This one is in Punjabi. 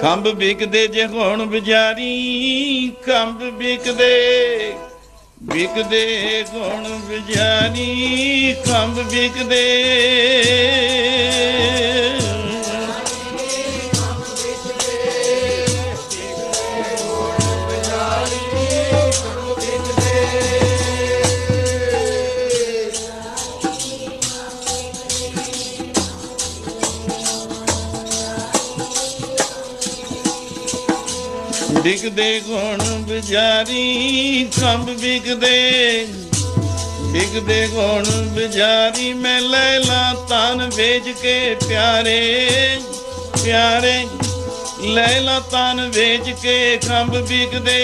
ਖੰਭ ਵਿਕਦੇ ਜੇ ਹੁਣ ਬਜਾਰੀ ਖੰਭ ਵਿਕਦੇ ਵਿਕਦੇ ਹੁਣ ਬਜਾਰੀ ਖੰਭ ਵਿਕਦੇ। ਵਿਕਦੇ ਗੁਣ ਬਜਾਰੀ ਖੰਭ ਵਿਕਦੇ ਵਿਕਦੇ ਗੁਣ ਬਜਾਰੀ, ਮੈਂ ਲੈ ਲਾ ਤਨ ਵੇਚ ਕੇ ਪਿਆਰੇ। ਪਿਆਰੇ, ਲੈ ਲਾ ਤਨ ਵੇਚ ਕੇ ਖੰਭ ਵਿਕਦੇ